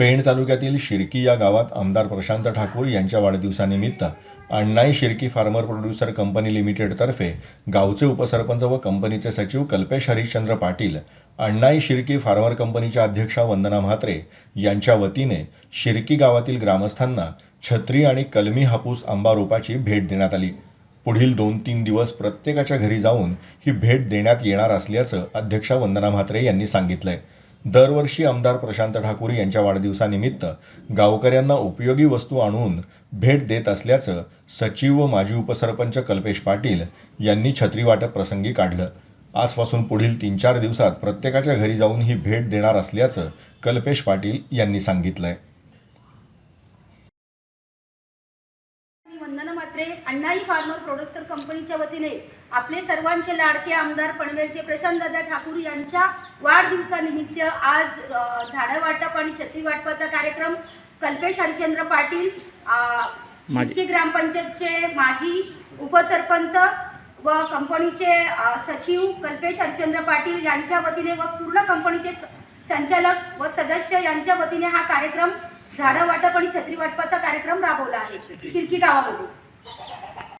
पेण तालुक्यातील शिर्की या गावात आमदार प्रशांत ठाकूर यांच्या वाढदिवसानिमित्त Annai Shirki farmer producer company लिमिटेडतर्फे गावचे उपसरपंच व कंपनीचे सचिव कल्पेश हरिश्चंद्र पाटील अण्णाई शिर्की फार्मर कंपनीच्या अध्यक्षा वंदना म्हात्रे यांच्या वतीने शिर्की गावातील ग्रामस्थांना छत्री आणि कलमी हापूस आंबा रोपाची भेट देण्यात आली. पुढील दोन तीन दिवस प्रत्येकाच्या घरी जाऊन ही भेट देण्यात येणार असल्याचं अध्यक्षा वंदना म्हात्रे यांनी सांगितलंय. दरवर्षी आमदार प्रशांत ठाकूर यांच्या वाढदिवसानिमित्त गावकऱ्यांना उपयोगी वस्तू आणून भेट देत असल्याचं सचिव व माजी उपसरपंच कल्पेश पाटील यांनी छत्रीवाटप प्रसंगी काढलं. आजपासून पुढील तीन चार दिवसात प्रत्येकाच्या घरी जाऊन ही भेट देणार असल्याचं कल्पेश पाटील यांनी सांगितलं आहे वंदना म्हात्रे अण्णाई फार्मर प्रोड्युसर कंपनीच्या वतीने आपले सर्वांचे लाडके आमदार पनवेलचे प्रशांतदादा ठाकूर यांच्या वाढदिवसानिमित्त आज झाडं वाटप आणि छत्री वाटपाचा कार्यक्रम कल्पेश हरिचंद्र पाटील शिर्के ग्रामपंचायतचे माजी उपसरपंच व कंपनीचे सचिव कल्पेश हरिचंद्र पाटील यांच्या वतीने व पूर्ण कंपनीचे संचालक व सदस्य यांच्या वतीने हा कार्यक्रम झाडं वाटप आणि छत्री वाटपाचा कार्यक्रम राबवला आहे. शिर्की गावामध्ये.